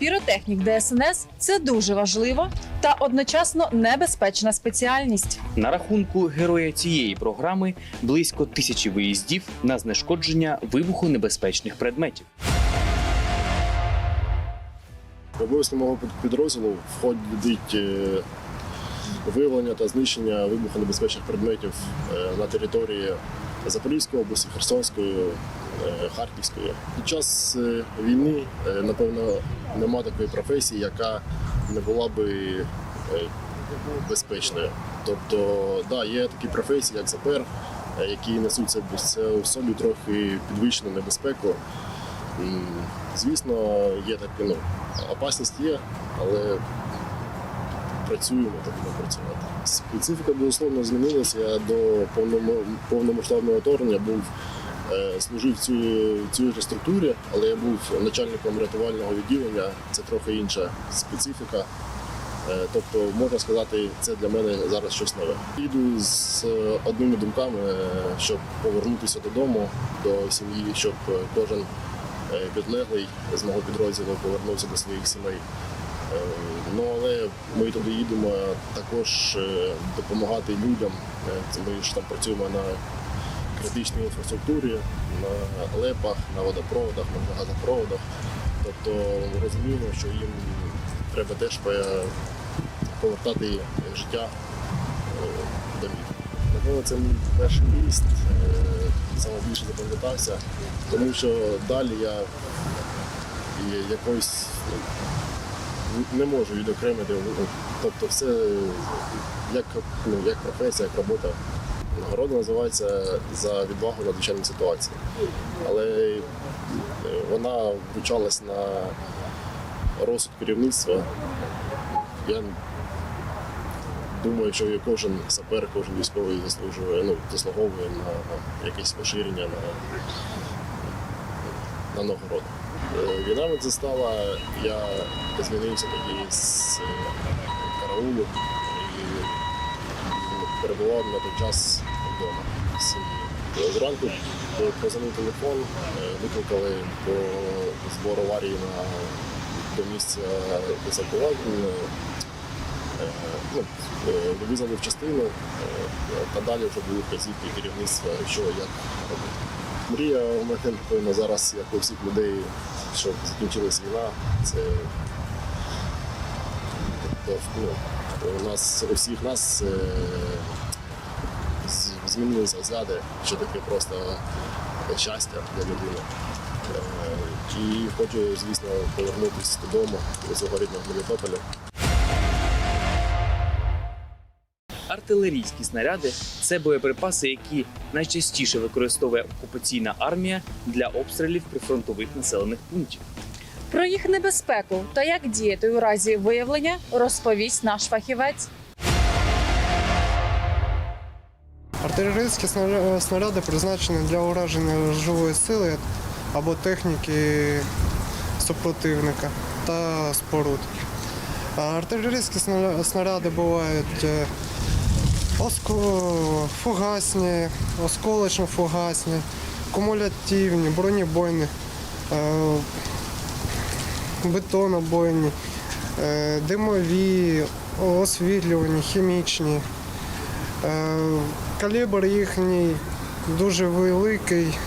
піротехнік ДСНС це дуже важливо та одночасно небезпечна спеціальність. На рахунку героя цієї програми близько тисячі виїздів на знешкодження вибухонебезпечних предметів. В обов'язки мого підрозділу входить е, виявлення та знищення вибухонебезпечних предметів е, на території Запорізької області, Херсонської, Харківської. Під час е, війни, е, напевно, нема такої професії, яка не була би е, безпечною. Тобто, да, є такі професії, як сапер, е, які несуть в собі трохи підвищену небезпеку. Звісно, є таке, ну, опасність є, але працюємо та будемо працювати. Специфіка, безусловно, змінилася. Я до повномасштабного вторгнення був е, служив в цій, цій структурі, але я був начальником рятувального відділення. Це трохи інша специфіка. Е, Тобто, можна сказати, це для мене зараз щось нове. Їду з е, одними думками, е, щоб повернутися додому, до сім'ї, щоб е, кожен е, підлеглий з мого підрозділу повернувся до своїх сімей. Е, Ну але ми туди їдемо також е, допомагати людям. Е, Ми ж там працюємо на критичній інфраструктурі, на лепах, на водопроводах, на газопроводах. Тобто розуміємо, що їм треба теж повертати життя е, домів. Напевно, це мій перший міст, саме більше запам'ятався, тому що далі я якось ну, не можу відокремити. ну, Тобто все як, ну, як професія, як робота. Нагорода називається за відвагу в надзвичайній ситуації. Але е, вона вручалась на розсуд керівництва. Я думаю, що кожен сапер, кожен військовий заслужує, ну, заслуговує на якесь поширення, на, на нагороду. Е, Війна мене застала, я змінився тоді з е, караулу ну, на той час вдома з сім'єю. Зранку позвонив телефон, е, викликали по збору аварії на до місця десантування. Е, ну, е, визвали в частину, е, та далі вже були вказівки керівництва, що як робити. Мрія у мене, напевно, зараз, як у всіх людей, щоб закінчилась війна, це тобто, ну, у нас у всіх нас е, змінилися взгляди, що таке просто щастя для людини. Е, І хочу, звісно, повернутися додому до свого рідного Мелітополя. Артилерійські снаряди це боєприпаси, які найчастіше використовує окупаційна армія для обстрілів прифронтових населених пунктів. Про їх небезпеку та як діяти у разі виявлення розповість наш фахівець. Артилерійські снаряди призначені для ураження живої сили або техніки супротивника та споруд. Артилерійські снаряди бувають е, фугасні, осколочно-фугасні, кумулятивні, бронебойні, е, бетонобойні, е, димові, освітлювані, хімічні. Калібр їхній дуже великий.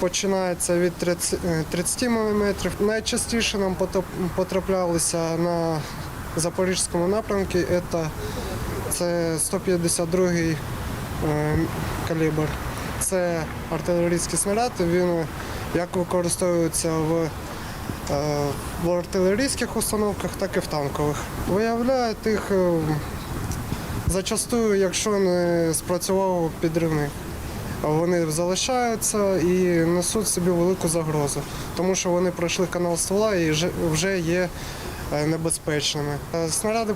Починається від 30, е, 30 мм. Найчастіше нам потраплялися на запорізькому напрямку. Це, це 152 е, калібр. Це артилерійський снаряд. Він як використовується в, е, в артилерійських установках, так і в танкових. Виявляють їх Зачастую, якщо не спрацював підривник, вони залишаються і несуть собі велику загрозу, тому що вони пройшли канал ствола і вже- є е, небезпечними. Е, Снаряди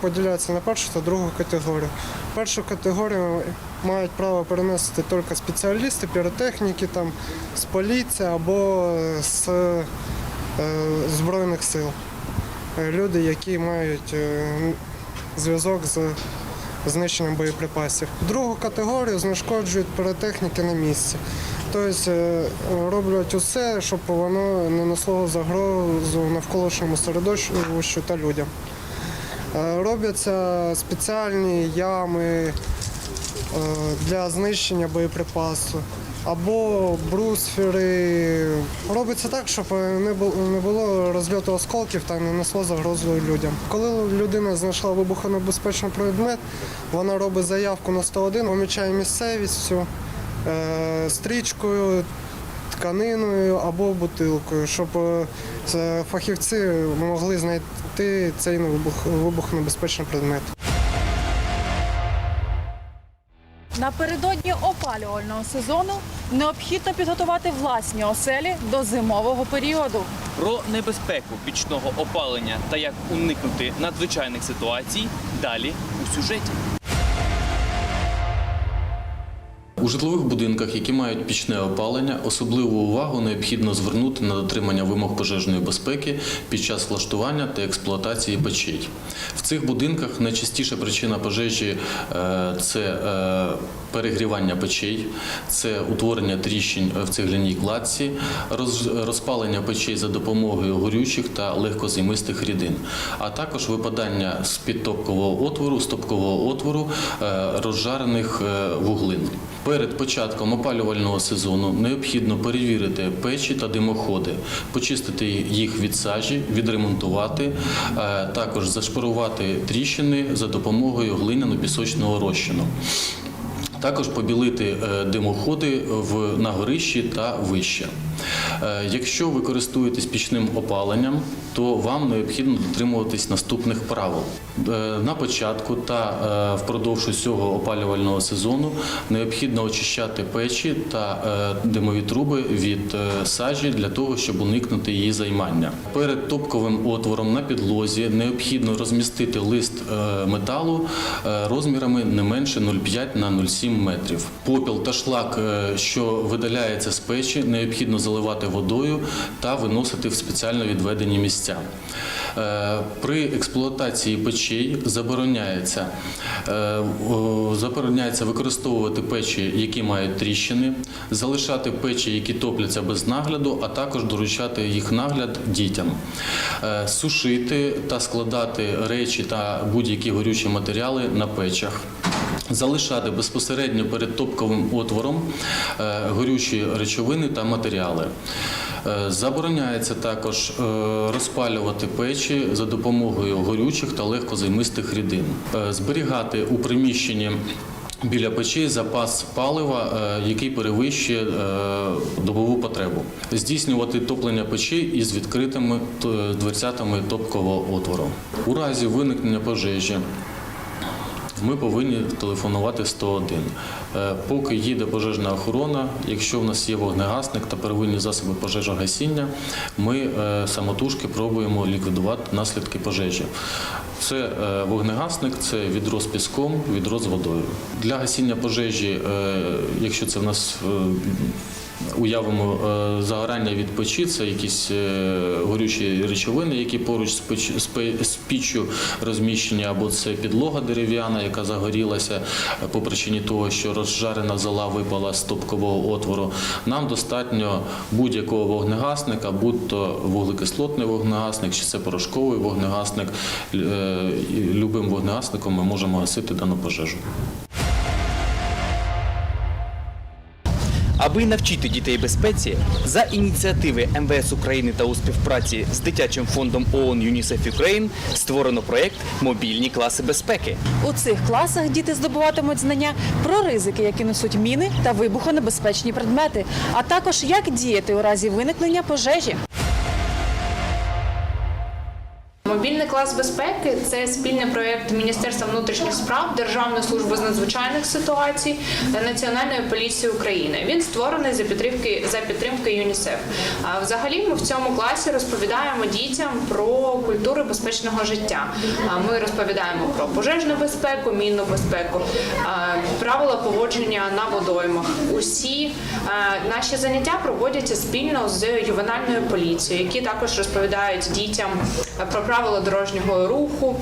поділяються на першу та другу категорію. Першу категорію мають право переносити тільки спеціалісти, піротехніки, там, з поліції або з е, Збройних сил. Люди, які мають зв'язок з знищенням боєприпасів. Другу категорію знешкоджують піротехніки на місці. Тобто е, роблять усе, щоб воно не несло загрозу навколишньому середовищу та людям. Е, Робляться спеціальні ями е, для знищення боєприпасу або брусфери. Робиться так, щоб не було, розльоту осколків та не несло загрозу людям. Коли людина знайшла вибухонебезпечний предмет, вона робить заявку на 101, помічає місцевість всю е, стрічкою, тканиною або бутилкою, щоб е, фахівці могли знайти цей вибухонебезпечний предмет. Напередодні опалювального сезону необхідно підготувати власні оселі до зимового періоду. Про небезпеку пічного опалення та як уникнути надзвичайних ситуацій далі у сюжеті. У житлових будинках, які мають пічне опалення, особливу увагу необхідно звернути на дотримання вимог пожежної безпеки під час влаштування та експлуатації печей. В цих будинках найчастіша причина пожежі е, це е, перегрівання печей, це утворення тріщин в цегляній кладці, роз- розпалення печей за допомогою горючих та легкозаймистих рідин, а також випадання з під топкового отвору, з топкового отвору е, розжарених вуглин. Перед початком опалювального сезону необхідно перевірити печі та димоходи, почистити їх від сажі, відремонтувати, е, також зашпарувати тріщини за допомогою глиняно-пісочного розчину. Також побілити е, димоходи на горищі та вище. Е, Якщо ви користуєтесь пічним опаленням, то вам необхідно дотримуватись наступних правил. Е, На початку та е, впродовж усього опалювального сезону необхідно очищати печі та димові труби від сажі для того, щоб уникнути її займання. Перед топковим отвором на підлозі необхідно розмістити лист металу розмірами не менше 0,5 на 0,7 метрів. Попіл та шлак, що видаляється з печі, необхідно заливати водою та виносити в спеціально відведені місця. Е, При експлуатації печей забороняється, е, забороняється використовувати печі, які мають тріщини, залишати печі, які топляться без нагляду, а також доручати їх нагляд дітям, Е, сушити та складати речі та будь-які горючі матеріали на печах. Залишати безпосередньо перед топковим отвором е, горючі речовини та матеріали. Е, Забороняється також е, розпалювати печі за допомогою горючих та легкозаймистих рідин. Зберігати у приміщенні біля печей запас палива, який перевищує добову потребу. Здійснювати топлення печей із відкритими дверцятами топкового отвору. У разі виникнення пожежі ми повинні телефонувати 101. Е, Поки їде пожежна охорона, якщо в нас є вогнегасник та первинні засоби пожежогасіння, ми е, самотужки пробуємо ліквідувати наслідки пожежі. Це е, вогнегасник, це відро з піском, відро з водою. Для гасіння пожежі, якщо це в нас Уявимо е, загорання від печі, це якісь е, горючі речовини, які поруч з, піччю розміщені, або це підлога дерев'яна, яка загорілася по причині того, що розжарена зола випала з топкового отвору. Нам достатньо будь-якого вогнегасника, будь-то вуглекислотний вогнегасник, чи це порошковий вогнегасник. Е, Любим вогнегасником ми можемо гасити дану пожежу. Аби навчити дітей безпеці, за ініціативи МВС України та у співпраці з дитячим фондом ООН ЮНІСЕФ Україн створено проєкт Мобільні класи безпеки. У цих класах діти здобуватимуть знання про ризики, які несуть міни та вибухонебезпечні предмети, а також як діяти у разі виникнення пожежі. Мобільний клас безпеки це спільний проєкт Міністерства внутрішніх справ, Державної служби з надзвичайних ситуацій Національної поліції України. Він створений за підтримки за підтримки ЮНІСЕФ. Взагалі ми в цьому класі розповідаємо дітям про культуру безпечного життя. Ми розповідаємо про пожежну безпеку, мінну безпеку, правила поводження на водоймах. Усі наші заняття проводяться спільно з ювенальною поліцією, які також розповідають дітям про правила дорожнього руху,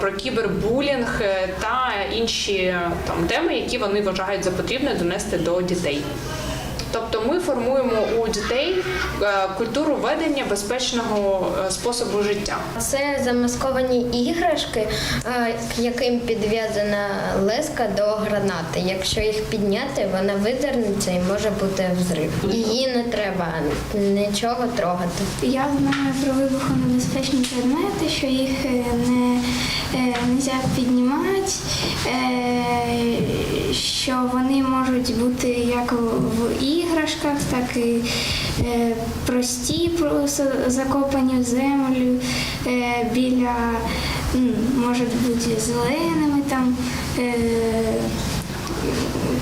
про кібербулінг е, та інші е, там теми, які вони вважають за потрібне донести до дітей. Тобто ми формуємо у дітей е, культуру ведення безпечного е, способу життя. Це замасковані іграшки, е, к яким підв'язана леска до гранати. Якщо їх підняти, вона видернеться і може бути взрив. Її не треба нічого трогати. Я знаю про вибухонебезпечні предмети, що їх не можна піднімати, е, що вони можуть бути як в іграшках, так і е, прості, просто закопані в землю е, біля, можуть бути зеленими там. е,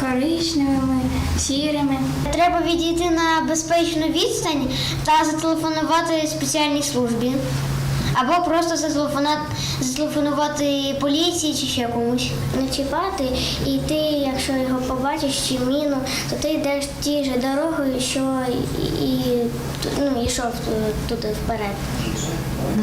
Коричневими, сірими. Треба відійти на безпечну відстань та зателефонувати спеціальній службі. Або просто зателефонувати, поліції чи ще комусь. Не чіпати, і ти, якщо його побачиш чи міну, то ти йдеш тією же дорогою, що і, і, ну, йшов туди вперед.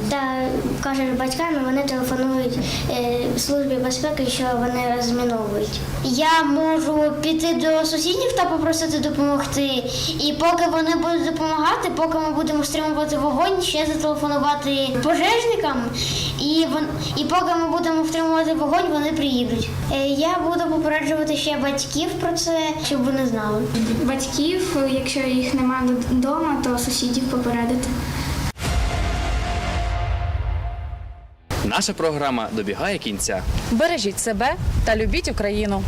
Та кажеш батькам, вони телефонують е, службі безпеки, що вони розміновують. Я можу піти до сусідів та попросити допомогти. І поки вони будуть допомагати, поки ми будемо стримувати вогонь, ще зателефонувати пожежникам. І вон, і поки ми будемо втримувати вогонь, вони приїдуть. Е, я буду попереджувати ще батьків про це, щоб вони знали. Батьків, якщо їх немає вдома, то сусідів попередити. Наша програма добігає кінця. Бережіть себе та любіть Україну.